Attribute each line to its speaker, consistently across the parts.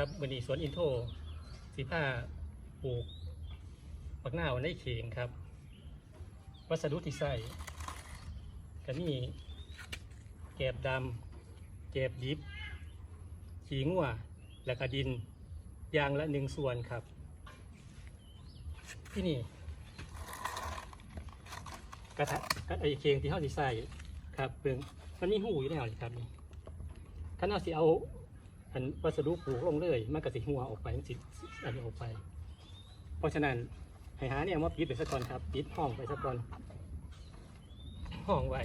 Speaker 1: ครับวันนี้สวนอินโทสีผ้าปลูกปักหน้าในเข่งครับ วัสดุที่ใส่ก็มีแกบดำแกบดิบ ขีงัวและก็ดินยางละหนึ่งส่วนครับ ที่นี่กระทะกระไอเข่งที่เขาสิใส่ครับเพิ่งมันมีหูอยู่แล้วนี่ครับนี่ถ้าเราสิเอา อันวัสดุปลูกลงเลยมันก็สิหัวออกไปมันสิอันนี้ออกไป เพราะฉะนั้นให้หาเนี่ยมาปิดไปสักก่อนครับปิดห้องไปสักก่อนห้องไว้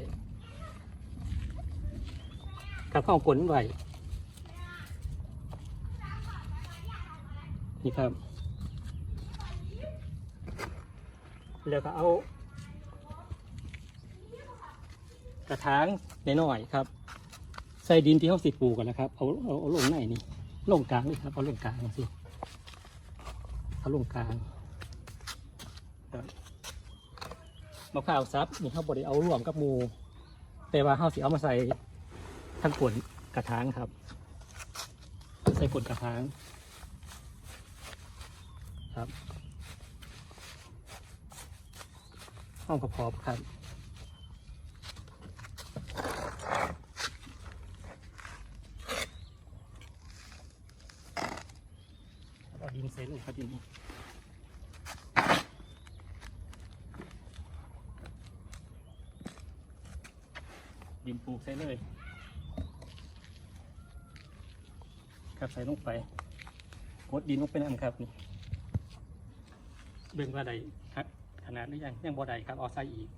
Speaker 1: ครับห้องกลนไว้นี่ครับ แล้วก็เอา กระถางน้อยๆครับ ใส่ดินที่เขาสิปลูกกันนะครับ เอาเอาเอาลงไหนนี่ลงกลางนี่ครับเอาลงกลางสิเอาลงกลางมะพร้าวซับนี่เขาบริเอารวมกับมูแต่ว่าเขาสิเอามาใส่ทั้งขนกระถางครับ ใส่ขนกระถางครับห้องกระพอบครับ เอาดินใส่เลยครับดินดินปลูกใส่เลย ครับใส่ลงไปกดดินลงไปนั่นครับนี่เบิ่งว่าใดครับขนาดนี้ยังยังบ่ได้ครับเอาใส่อีก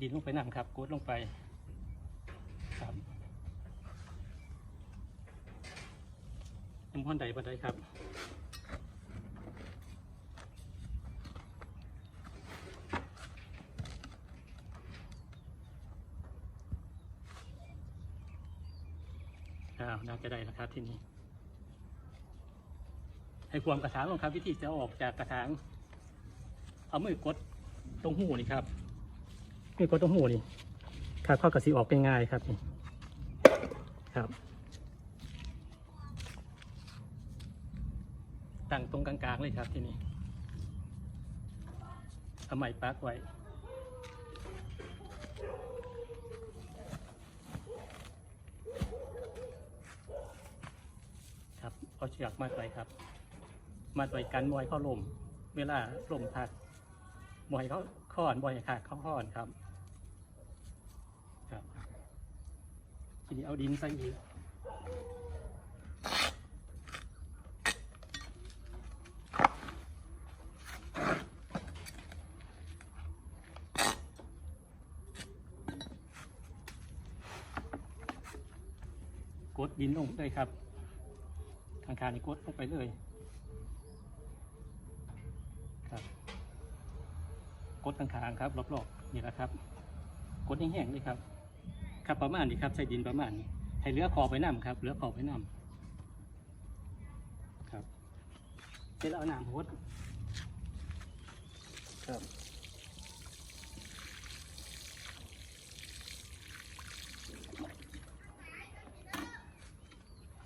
Speaker 1: ดินลงไปนั่นครับกดลงไปครับยังพ่อนใดบันไดครับอ้าวน่าจะได้แล้วครับที่นี่ให้ความกระถางลงครับวิธีจะอออกจากกระถาง เอามือกดตรงหูนี่ครับ มือกดตรงหูนี่ครับเข้ากระสีออกง่ายๆครับนี่ครับตั้งตรงกลางๆเลยครับที่นี่เอาไม้ปักไว้ครับเอาเชือกมาไว้ครับมาไว้กันบอยเข้าลมเวลาลมพัดบอยเขาค้อนบอยขาดเขาค้อนครับ ทีนี้เอาดินใส่อีกกดดินลงเลยครับข้างๆนี่กดลงไปเลยครับกดข้างครับรอบๆนี่แหละครับ กดแห้งๆเลยครับ ครับประมาณนี้ครับใส่ดินประมาณนี้ให้เหลือขอไปน้ำครับเหลือขอไปน้ำครับเสร็จแล้วเอาน้ำหดครับ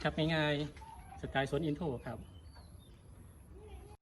Speaker 1: ครับง่ายๆสไตล์สวนอินโทรครับ